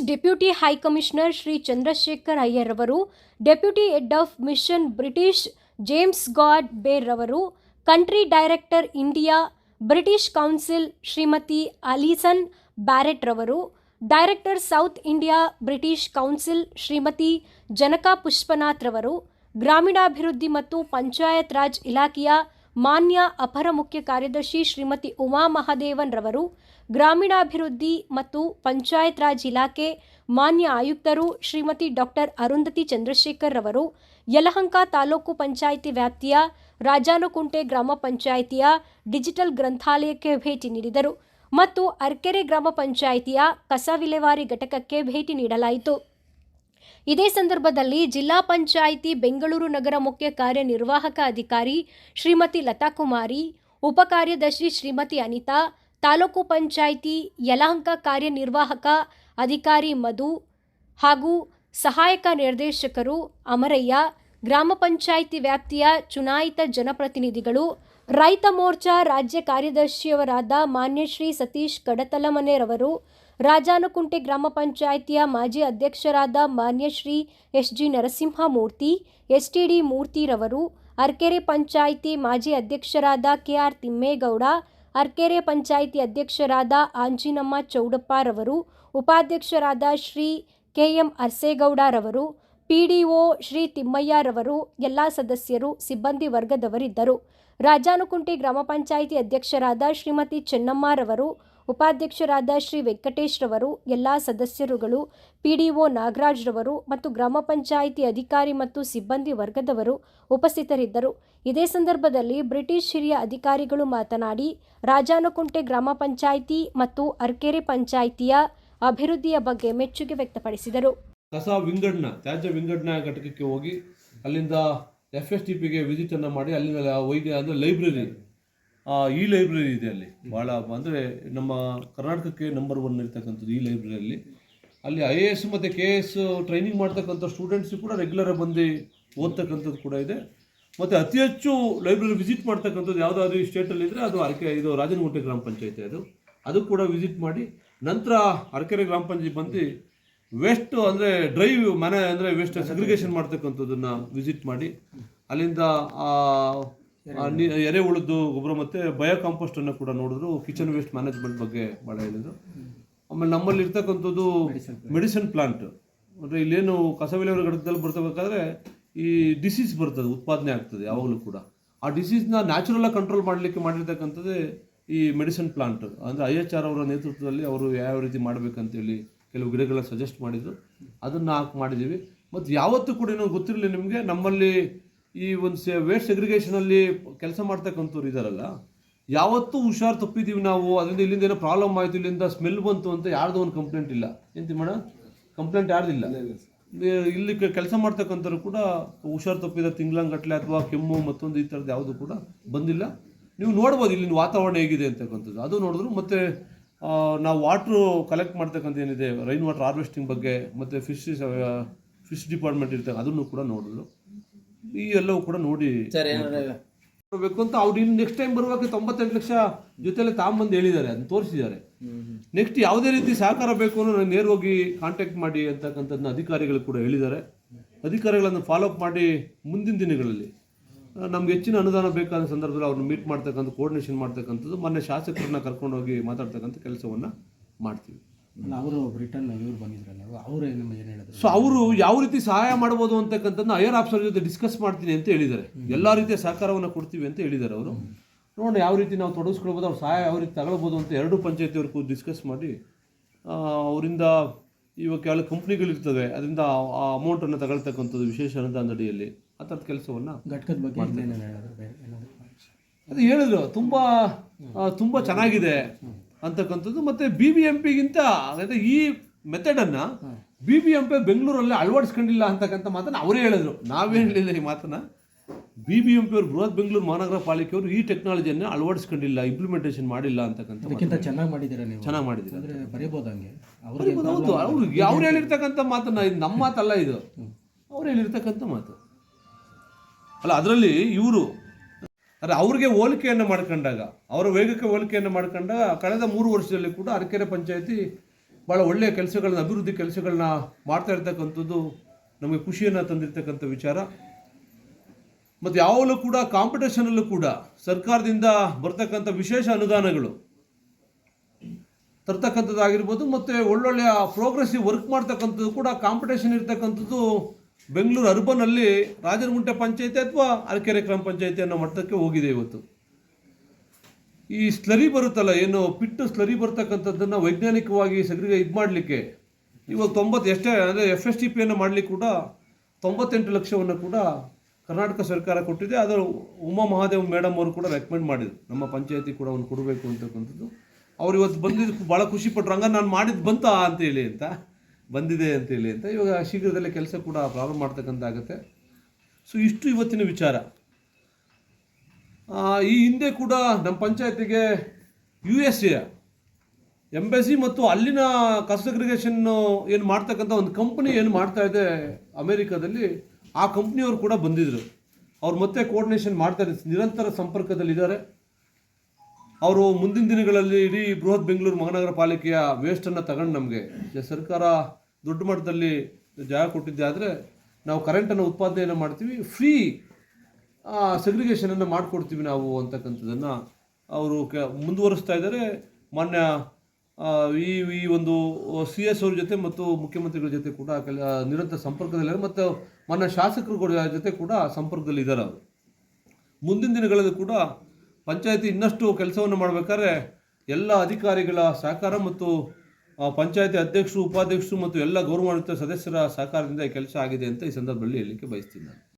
Deputy high commissioner Shri Chandrashekhar Iyer ಅವರು deputy head of mission British James Godber ಅವರು country director India British Council Shrimati Alison Barrett ರವರು, director South India British Council Shrimati Janaka Pushpanath ರವರು, ಗ್ರಾಮೀಣಾಭಿವೃದ್ಧಿ ಮತ್ತು ಪಂಚಾಯತ್ ರಾಜ್ ಇಲಾಖೆಯ ಮಾನ್ಯ ಅಪರ ಮುಖ್ಯ ಕಾರ್ಯದರ್ಶಿ ಶ್ರೀಮತಿ ಉಮಾ ಮಹಾದೇವನ್ ರವರು ಗ್ರಾಮೀಣಾಭಿವೃದ್ಧಿ ಮತ್ತು ಪಂಚಾಯತ್ ರಾಜ್ ಇಲಾಖೆ ಮಾನ್ಯ ಆಯುಕ್ತರು ಶ್ರೀಮತಿ ಡಾಕ್ಟರ್ ಅರುಂಧತಿ ಚಂದ್ರಶೇಖರ್ ರವರು ಯಲಹಂಕ ತಾಲೂಕು ಪಂಚಾಯಿತಿ ವ್ಯಾಪ್ತಿಯ ರಾಜಾನುಕುಂಟೆ ಗ್ರಾಮ ಪಂಚಾಯಿತಿಯ ಡಿಜಿಟಲ್ ಗ್ರಂಥಾಲಯಕ್ಕೆ ಭೇಟಿ ನೀಡಿದರು ಮತ್ತು ಅರ್ಕೆರೆ ಗ್ರಾಮ ಪಂಚಾಯಿತಿಯ ಕಸ ವಿಲೇವಾರಿ ಘಟಕಕ್ಕೆ ಭೇಟಿ ನೀಡಲಾಯಿತು. ಇದೇ ಸಂದರ್ಭದಲ್ಲಿ ಜಿಲ್ಲಾ ಪಂಚಾಯಿತಿ ಬೆಂಗಳೂರು ನಗರ ಮುಖ್ಯ ಕಾರ್ಯನಿರ್ವಾಹಕ ಅಧಿಕಾರಿ ಶ್ರೀಮತಿ ಲತಾ ಕುಮಾರಿ ಉಪಕಾರ್ಯದರ್ಶಿ ಶ್ರೀಮತಿ ಅನಿತಾ, ತಾಲೂಕು ಪಂಚಾಯಿತಿ ಯಲಹಂಕ ಕಾರ್ಯನಿರ್ವಾಹಕ ಅಧಿಕಾರಿ ಮಧು ಹಾಗೂ ಸಹಾಯಕ ನಿರ್ದೇಶಕರು ಅಮರಯ್ಯ, ಗ್ರಾಮ ಪಂಚಾಯಿತಿ ವ್ಯಾಪ್ತಿಯ ಚುನಾಯಿತ ಜನಪ್ರತಿನಿಧಿಗಳು, ರೈತ ಮೋರ್ಚಾ ರಾಜ್ಯ ಕಾರ್ಯದರ್ಶಿಯವರಾದ ಮಾನ್ಯ ಶ್ರೀ ಸತೀಶ್ ಕಡತಲಮನೆರವರು ರಾಜಾನುಕುಂಟೆ ಗ್ರಾಮ ಪಂಚಾಯಿತಿಯ ಮಾಜಿ ಅಧ್ಯಕ್ಷರಾದ ಮಾನ್ಯ Shri S G Narasimhamurthy S T D ಮೂರ್ತಿರವರು, Arkere panchayat ಮಾಜಿ ಅಧ್ಯಕ್ಷರಾದ ಕೆ ಆರ್ ತಿಮ್ಮೇಗೌಡ, ಅರ್ಕೆರೆ ಪಂಚಾಯಿತಿ ಅಧ್ಯಕ್ಷರಾದ ಆಂಜಿನಮ್ಮ ಚೌಡಪ್ಪರವರು, ಉಪಾಧ್ಯಕ್ಷರಾದ ಶ್ರೀ ಕೆ ಎಂ ಅರ್ಸೇಗೌಡರವರು, ಪಿಡಿಒ ಶ್ರೀ ತಿಮ್ಮಯ್ಯರವರು, ಎಲ್ಲ ಸದಸ್ಯರು, ಸಿಬ್ಬಂದಿ ವರ್ಗದವರಿದ್ದರು. ರಾಜಾನುಕುಂಟೆ ಗ್ರಾಮ ಪಂಚಾಯಿತಿ ಅಧ್ಯಕ್ಷರಾದ ಶ್ರೀಮತಿ ಚೆನ್ನಮ್ಮರವರು ಉಪಾಧ್ಯಕ್ಷರಾದ ಶ್ರೀ ವೆಂಕಟೇಶ್ರವರು, ಎಲ್ಲ ಸದಸ್ಯರುಗಳು, ಪಿಡಿಒ ನಾಗರಾಜ್ ರವರು ಮತ್ತು ಗ್ರಾಮ ಪಂಚಾಯಿತಿ ಅಧಿಕಾರಿ ಮತ್ತು ಸಿಬ್ಬಂದಿ ವರ್ಗದವರು ಉಪಸ್ಥಿತರಿದ್ದರು. ಇದೇ ಸಂದರ್ಭದಲ್ಲಿ ಬ್ರಿಟಿಷ್ ಹಿರಿಯ ಅಧಿಕಾರಿಗಳು ಮಾತನಾಡಿ, ರಾಜಾನಕುಂಟೆ ಗ್ರಾಮ ಪಂಚಾಯಿತಿ ಮತ್ತು ಅರ್ಕೆರೆ ಪಂಚಾಯಿತಿಯ ಅಭಿವೃದ್ಧಿಯ ಬಗ್ಗೆ ಮೆಚ್ಚುಗೆ ವ್ಯಕ್ತಪಡಿಸಿದರು. ಕಸ ವಿಂಗಡಣ, ತ್ಯಾಜ್ಯ ವಿಂಗಡಣ ಘಟಕಕ್ಕೆ ಹೋಗಿ ಅಲ್ಲಿಂದ ಎಫ್ ಎಸ್ ಟಿ ಪಿಗೆ ವಿಸಿಟನ್ನು ಮಾಡಿ ಅಲ್ಲಿಂದ ವೈದ್ಯ ಅಂದರೆ ಲೈಬ್ರರಿ. ಈ ಲೈಬ್ರರಿ ಇದೆ ಅಲ್ಲಿ. ಭಾಳ ಅಂದರೆ ನಮ್ಮ ಕರ್ನಾಟಕಕ್ಕೆ ನಂಬರ್ ಒನ್ ಇರ್ತಕ್ಕಂಥದ್ದು ಈ ಲೈಬ್ರರಿಯಲ್ಲಿ ಅಲ್ಲಿ. ಐ ಎ ಎಸ್ ಮತ್ತು ಕೆ ಎಸ್ ಟ್ರೈನಿಂಗ್ ಮಾಡ್ತಕ್ಕಂಥ ಸ್ಟೂಡೆಂಟ್ಸು ಕೂಡ ರೆಗ್ಯುಲರ್ ಬಂದು ಓದ್ತಕ್ಕಂಥದ್ದು ಕೂಡ ಇದೆ. ಮತ್ತು ಅತಿ ಹೆಚ್ಚು ಲೈಬ್ರರಿ ವಿಸಿಟ್ ಮಾಡ್ತಕ್ಕಂಥದ್ದು ಯಾವುದಾದ್ರು ಈ ಸ್ಟೇಟಲ್ಲಿ ಇದ್ದರೆ ಅದು ಅರಕೆ ಇದು ರಾಜನಗುಂಟೆ ಗ್ರಾಮ ಪಂಚಾಯತಿ ಅದು. ಅದು ಕೂಡ ವಿಸಿಟ್ ಮಾಡಿ ನಂತರ ಅರಕೆರೆ ಗ್ರಾಮ ಪಂಚಾಯತಿ ಬಂದು ವೇಸ್ಟ್ ಅಂದರೆ ಡ್ರೈವ್ ಮನೆ ಅಂದರೆ ವೇಸ್ಟ್ ಸೆಗ್ರಿಗೇಷನ್ ಮಾಡ್ತಕ್ಕಂಥದ್ದನ್ನು ವಿಸಿಟ್ ಮಾಡಿ. ಅಲ್ಲಿಂದ ಆ, ಆ ಎರೆಹುಳದ್ದು ಗೊಬ್ಬರ ಮತ್ತು ಬಯೋ ಕಾಂಪೋಸ್ಟನ್ನು ಕೂಡ ನೋಡಿದ್ರು. ಕಿಚನ್ ವೇಸ್ಟ್ ಮ್ಯಾನೇಜ್ಮೆಂಟ್ ಬಗ್ಗೆ ಭಾಳ ಹೇಳಿದರು. ಆಮೇಲೆ ನಮ್ಮಲ್ಲಿ ಇರ್ತಕ್ಕಂಥದ್ದು ಮೆಡಿಸಿನ್ ಪ್ಲಾಂಟ್ ಅಂದರೆ ಇಲ್ಲೇನು ಕಸ ವಿಲೇವಾರಿ ಘಟಕದಲ್ಲಿ ಬರ್ತಬೇಕಾದ್ರೆ ಈ ಡಿಸೀಸ್ ಬರ್ತದೆ ಉತ್ಪಾದನೆ ಆಗ್ತದೆ ಯಾವಾಗಲೂ ಕೂಡ. ಆ ಡಿಸೀಸ್ನ ನ್ಯಾಚುರಲಾಗಿ ಕಂಟ್ರೋಲ್ ಮಾಡಲಿಕ್ಕೆ ಮಾಡಿರ್ತಕ್ಕಂಥದ್ದೇ ಈ ಮೆಡಿಸಿನ್ ಪ್ಲಾಂಟ್ ಅಂದರೆ ಐ ಎಚ್ ಆರ್ ಅವರ ನೇತೃತ್ವದಲ್ಲಿ ಅವರು ಯಾವ ರೀತಿ ಮಾಡಬೇಕಂತೇಳಿ ಕೆಲವು ಗಿಡಗಳನ್ನ ಸಜೆಸ್ಟ್ ಮಾಡಿದ್ರು. ಅದನ್ನು ಹಾಕಿ ಮಾಡಿದ್ದೀವಿ. ಮತ್ತು ಯಾವತ್ತೂ ಕೂಡ ಏನೋ ಗೊತ್ತಿರಲಿ ನಿಮಗೆ. ನಮ್ಮಲ್ಲಿ ಈ ಒಂದು ಸೆ ವೇಸ್ಟ್ ಸೆಗ್ರಿಗೇಷನಲ್ಲಿ ಕೆಲಸ ಮಾಡ್ತಕ್ಕಂಥವ್ರು ಇದ್ದಾರಲ್ಲ ಯಾವತ್ತೂ ಹುಷಾರು ತಪ್ಪಿದ್ದೀವಿ ನಾವು ಅದರಿಂದ ಇಲ್ಲಿಂದ ಏನೋ ಪ್ರಾಬ್ಲಮ್ ಆಯಿತು ಇಲ್ಲಿಂದ ಸ್ಮೆಲ್ ಬಂತು ಅಂತ ಯಾರ್ದು ಒಂದು ಕಂಪ್ಲೇಂಟ್ ಇಲ್ಲ. ಏನು ಮೇಡಮ್ ಕಂಪ್ಲೇಂಟ್ ಯಾರ್ದಿಲ್ಲ ಇಲ್ಲಿ- ಇಲ್ಲಿ ಕೆಲಸ ಮಾಡ್ತಕ್ಕಂಥವ್ರು ಕೂಡ ಹುಷಾರು ತಪ್ಪಿದ ತಿಂಗ್ಳಂಗಟ್ಲೆ ಅಥವಾ ಕೆಮ್ಮು ಮತ್ತೊಂದು ಈ ಥರದ್ದು ಯಾವುದು ಕೂಡ ಬಂದಿಲ್ಲ. ನೀವು ನೋಡ್ಬೋದು ಇಲ್ಲಿನ ವಾತಾವರಣ ಹೇಗಿದೆ ಅಂತಕ್ಕಂಥದ್ದು. ಅದು ನೋಡಿದ್ರು ಮತ್ತು ನಾವು ವಾಟ್ರು ಕಲೆಕ್ಟ್ ಮಾಡ್ತಕ್ಕಂಥ ಏನಿದೆ ರೈನ್ ವಾಟರ್ ಹಾರ್ವೆಸ್ಟಿಂಗ್ ಬಗ್ಗೆ ಮತ್ತು ಫಿಶ್ ಫಿಶ್ ಡಿಪಾರ್ಟ್ಮೆಂಟ್ ಇರ್ತಕ್ಕ ಅದನ್ನು ಕೂಡ ನೋಡಿದ್ರು. ಈ ಎಲ್ಲವೂ ಕೂಡ ನೋಡಿ ಸರ್ ಏನಾರ ಬೇಕು ಅಂತ ಅವ್ರು ಇನ್ನು ನೆಕ್ಸ್ಟ್ ಟೈಮ್ ಬರುವಾಗ ತೊಂಬತ್ತೆಂಟು ಲಕ್ಷ ಜೊತೆಲೆ ತಾಂಬಂದು ಹೇಳಿದ್ದಾರೆ ಅದನ್ನ ತೋರಿಸಿದ್ದಾರೆ. ನೆಕ್ಸ್ಟ್ ಯಾವುದೇ ರೀತಿ ಸಹಕಾರ ಬೇಕು ಅಂದ್ರೆ ನಾನು ನೇರವಾಗಿ ಕಾಂಟ್ಯಾಕ್ಟ್ ಮಾಡಿ ಅಂತಕ್ಕಂಥದ್ದನ್ನ ಅಧಿಕಾರಿಗಳು ಕೂಡ ಹೇಳಿದ್ದಾರೆ. ಅಧಿಕಾರಿಗಳನ್ನು ಫಾಲೋ ಅಪ್ ಮಾಡಿ ಮುಂದಿನ ದಿನಗಳಲ್ಲಿ. ನಮ್ಗೆ ಹೆಚ್ಚಿನ ಅನುದಾನ ಬೇಕಾದ ಸಂದರ್ಭದಲ್ಲಿ ಅವ್ರನ್ನ ಮೀಟ್ ಮಾಡ್ತಕ್ಕಂಥ ಕೋರ್ಡಿನೇಷನ್ ಮಾಡ್ತಕ್ಕಂಥದ್ದು ಮೊನ್ನೆ ಶಾಸಕರನ್ನ ಕರ್ಕೊಂಡೋಗಿ ಮಾತಾಡ್ತಕ್ಕಂಥ ಕೆಲಸವನ್ನು ಮಾಡ್ತೀವಿ. ಅವರು ಬ್ರಿಟನ್ ಇವ್ರು ಬಂದಿದ್ರಲ್ಲ ಅವರು ನಿಮಗೆ ಏನು ಹೇಳಿದ್ರು? ಸೊ ಅವರು ಯಾವ ರೀತಿ ಸಹಾಯ ಮಾಡ್ಬೋದು ಅಂತಕ್ಕಂಥದ್ದು ಐಯರ್ ಆಫ್ಸರ್ ಜೊತೆ ಡಿಸ್ಕಸ್ ಮಾಡ್ತೀನಿ ಅಂತ ಹೇಳಿದ್ದಾರೆ. ಎಲ್ಲ ರೀತಿಯ ಸಹಕಾರವನ್ನು ಕೊಡ್ತೀವಿ ಅಂತ ಹೇಳಿದ್ದಾರೆ ಅವರು. ನೋಡೋಣ ಯಾವ ರೀತಿ ನಾವು ತೊಡಗಿಸ್ಕೊಳ್ಬೋದು ಅವ್ರು ಸಹಾಯ ಯಾವ ರೀತಿ ತಗೊಳ್ಬೋದು ಅಂತ ಎರಡು ಪಂಚಾಯತಿಯವ್ರಿಗೂ ಡಿಸ್ಕಸ್ ಮಾಡಿ ಅವರಿಂದ ಇವಾಗ ಕೆಲವು ಕಂಪ್ನಿಗಳಿರ್ತವೆ ಅದರಿಂದ ಆ ಅಮೌಂಟನ್ನು ತಗೊಳ್ತಕ್ಕಂಥದ್ದು ವಿಶೇಷ ಅನುದಾನದಡಿಯಲ್ಲಿ ಆ ಥರದ ಕೆಲಸವನ್ನು ಘಟಕದ ಬಗ್ಗೆ ಅದು ಹೇಳಿದ್ರು ತುಂಬ ತುಂಬ ಚೆನ್ನಾಗಿದೆ. ಅಂತಕ್ಕಂಥದ್ದು. ಮತ್ತು ಬಿ ಬಿ ಎಂ ಪಿಗಿಂತ ಅದೇ ಈ ಮೆಥಡನ್ನು ಬಿ ಬಿ ಎಂ ಪಿ ಬೆಂಗಳೂರಲ್ಲಿ ಅಳವಡಿಸ್ಕೊಂಡಿಲ್ಲ ಅಂತಕ್ಕಂಥ ಮಾತನ್ನು ಅವರೇ ಹೇಳಿದ್ರು. ನಾವೇ ಹೇಳಿಲ್ಲ ಈ ಮಾತನ್ನು? ಬಿ ಬಿ ಎಂ ಪಿ ಅವರು ಬೃಹತ್ ಬೆಂಗಳೂರು ಮಹಾನಗರ ಪಾಲಿಕೆಯವರು ಈ ಟೆಕ್ನಾಲಜಿಯನ್ನು ಅಳವಡಿಸ್ಕೊಂಡಿಲ್ಲ ಇಂಪ್ಲಿಮೆಂಟೇಷನ್ ಮಾಡಿಲ್ಲ ಅಂತಕ್ಕಂಥ ಚೆನ್ನಾಗಿ ಮಾಡಿದ್ದೀರಾ ನೀವು? ಚೆನ್ನಾಗಿ ಮಾಡಿದ್ದೀರಾ ಅಂದರೆ ಬರೀಬೋದು ಹಂಗೆ. ಅವ್ರಿಗೆ ಹೌದು. ಅವ್ರು ಅವ್ರು ಹೇಳಿರ್ತಕ್ಕಂಥ ಮಾತನ್ನ ಇದು ನಮ್ಮ ಮಾತಲ್ಲ ಇದು. ಅವ್ರು ಹೇಳಿರ್ತಕ್ಕಂಥ ಮಾತು. ಅಲ್ಲ ಅದರಲ್ಲಿ ಇವರು ಅರೆ ಅವ್ರಿಗೆ ಹೋಲಿಕೆಯನ್ನು ಮಾಡ್ಕೊಂಡಾಗ, ಅವರ ವೇಗಕ್ಕೆ ಹೋಲಿಕೆಯನ್ನು ಮಾಡ್ಕೊಂಡಾಗ ಕಳೆದ ಮೂರು ವರ್ಷದಲ್ಲಿ ಕೂಡ ಅರಕೆರೆ ಪಂಚಾಯತಿ ಭಾಳ ಒಳ್ಳೆಯ ಕೆಲಸಗಳನ್ನ, ಅಭಿವೃದ್ಧಿ ಕೆಲಸಗಳನ್ನ ಮಾಡ್ತಾ ಇರ್ತಕ್ಕಂಥದ್ದು ನಮಗೆ ಖುಷಿಯನ್ನು ತಂದಿರ್ತಕ್ಕಂಥ ವಿಚಾರ. ಮತ್ತು ಯಾವಾಗಲೂ ಕೂಡ ಕಾಂಪಿಟೇಷನಲ್ಲೂ ಕೂಡ ಸರ್ಕಾರದಿಂದ ಬರ್ತಕ್ಕಂಥ ವಿಶೇಷ ಅನುದಾನಗಳು ತರ್ತಕ್ಕಂಥದ್ದಾಗಿರ್ಬೋದು, ಮತ್ತು ಒಳ್ಳೊಳ್ಳೆಯ ಪ್ರೋಗ್ರೆಸಿವ್ ವರ್ಕ್ ಮಾಡ್ತಕ್ಕಂಥದ್ದು ಕೂಡ ಕಾಂಪಿಟೇಷನ್ ಇರ್ತಕ್ಕಂಥದ್ದು ಬೆಂಗಳೂರು ಅರ್ಬನಲ್ಲಿ ರಾಜನಗುಂಟೆ ಪಂಚಾಯತಿ ಅಥವಾ ಅರಕೆರೆ ಗ್ರಾಮ ಪಂಚಾಯತಿ ಅನ್ನೋ ಮಟ್ಟಕ್ಕೆ ಹೋಗಿದೆ ಇವತ್ತು. ಈ ಸ್ಲರಿ ಬರುತ್ತಲ್ಲ, ಏನು ಪಿಟ್ಟು ಸ್ಲರಿ ಬರ್ತಕ್ಕಂಥದ್ದನ್ನು ವೈಜ್ಞಾನಿಕವಾಗಿ ಸಗ್ರಿಗೆ ಇದು ಮಾಡಲಿಕ್ಕೆ. ಇವಾಗ ತೊಂಬತ್ತು, ಎಷ್ಟೇ ಅಂದರೆ ಎಫ್ ಎಸ್ ಟಿ ಪಿಯನ್ನು ಮಾಡಲಿಕ್ಕೆ ಕೂಡ ತೊಂಬತ್ತೆಂಟು ಲಕ್ಷವನ್ನು ಕೂಡ ಕರ್ನಾಟಕ ಸರ್ಕಾರ ಕೊಟ್ಟಿದೆ. ಅದು ಉಮಾ ಮಹಾದೇವ್ ಮೇಡಮ್ ಅವರು ಕೂಡ ರೆಕಮೆಂಡ್ ಮಾಡಿದ್ರು. ನಮ್ಮ ಪಂಚಾಯತಿ ಕೂಡ ಅವ್ನು ಕೊಡಬೇಕು ಅಂತಕ್ಕಂಥದ್ದು. ಅವ್ರು ಇವತ್ತು ಬಂದಿದ್ದು ಭಾಳ ಖುಷಿಪಟ್ಟರು ಹಂಗ ನಾನು ಮಾಡಿದ್ದು ಬಂತಾ? ಅಂತೇಳಿ ಅಂತ. ಬಂದಿದೆ ಅಂತೇಳಿ ಅಂತ ಇವಾಗ ಶೀಘ್ರದಲ್ಲೇ ಕೆಲಸ ಕೂಡ ಪ್ರಾರಂಭ ಮಾಡ್ತಕ್ಕಂಥ ಆಗುತ್ತೆ ಸೊ ಇಷ್ಟು ಇವತ್ತಿನ ವಿಚಾರ. ಈ ಹಿಂದೆ ಕೂಡ ನಮ್ಮ ಪಂಚಾಯತಿಗೆ ಯು ಎಸ್ ಎ ಎಂಬೆಸಿ ಮತ್ತು ಅಲ್ಲಿನ ಕಸ್ಟಗ್ರಿಗೇಷನ್ನು ಏನು ಮಾಡ್ತಕ್ಕಂಥ ಒಂದು ಕಂಪ್ನಿ ಏನು ಮಾಡ್ತಾ ಇದೆ ಅಮೇರಿಕಾದಲ್ಲಿ, ಆ ಕಂಪ್ನಿಯವರು ಕೂಡ ಬಂದಿದ್ದರು ಅವ್ರು ಮತ್ತೆ ಕೋರ್ಡಿನೇಷನ್ ಮಾಡ್ತಾರೆ ನಿರಂತರ ಸಂಪರ್ಕದಲ್ಲಿದ್ದಾರೆ ಅವರು ಮುಂದಿನ ದಿನಗಳಲ್ಲಿ ಇಡೀ ಬೃಹತ್ ಬೆಂಗಳೂರು ಮಹಾನಗರ ಪಾಲಿಕೆಯ ವೇಸ್ಟನ್ನು ತಗೊಂಡು ನಮಗೆ. ಸರ್ಕಾರ ದೊಡ್ಡ ಮಟ್ಟದಲ್ಲಿ ಜಾಗ ಕೊಟ್ಟಿದ್ದೆ ಆದರೆ ನಾವು ಕರೆಂಟನ್ನು ಉತ್ಪಾದನೆಯನ್ನು ಮಾಡ್ತೀವಿ ಫ್ರೀ ಸೆಗ್ರಿಗೇಷನನ್ನು ಮಾಡಿಕೊಡ್ತೀವಿ ನಾವು ಅಂತಕ್ಕಂಥದ್ದನ್ನು ಅವರು ಕೆ, ಮುಂದುವರಿಸ್ತಾ ಇದ್ದಾರೆ. ಮಾನ್ಯ ಈ ಈ ಒಂದು ಸಿ ಎಸ್ ಅವ್ರ ಜೊತೆ ಮತ್ತು ಮುಖ್ಯಮಂತ್ರಿಗಳ ಜೊತೆ ಕೂಡ ಕೆಲ, ನಿರಂತರ ಸಂಪರ್ಕದಲ್ಲಿ ಮತ್ತು ಮಾನ್ಯ ಶಾಸಕರುಗಳ ಜೊತೆ ಕೂಡ ಸಂಪರ್ಕದಲ್ಲಿ ಇದ್ದಾರೆ ಅವರು. ಮುಂದಿನ ದಿನಗಳಲ್ಲಿ ಕೂಡ ಪಂಚಾಯತಿ ಇನ್ನಷ್ಟು ಕೆಲಸವನ್ನು ಮಾಡಬೇಕಾದ್ರೆ ಎಲ್ಲ ಅಧಿಕಾರಿಗಳ ಸಹಕಾರ ಮತ್ತು ಪಂಚಾಯತಿ ಅಧ್ಯಕ್ಷರು, ಉಪಾಧ್ಯಕ್ಷರು ಮತ್ತು ಎಲ್ಲ ಗೌರವಾನ್ವಿತ ಸದಸ್ಯರ ಸಹಕಾರದಿಂದ ಕೆಲಸ ಆಗಿದೆ ಅಂತ ಈ ಸಂದರ್ಭದಲ್ಲಿ ಹೇಳಲಿಕ್ಕೆ ಬಯಸ್ತೀನಿ ನಾನು.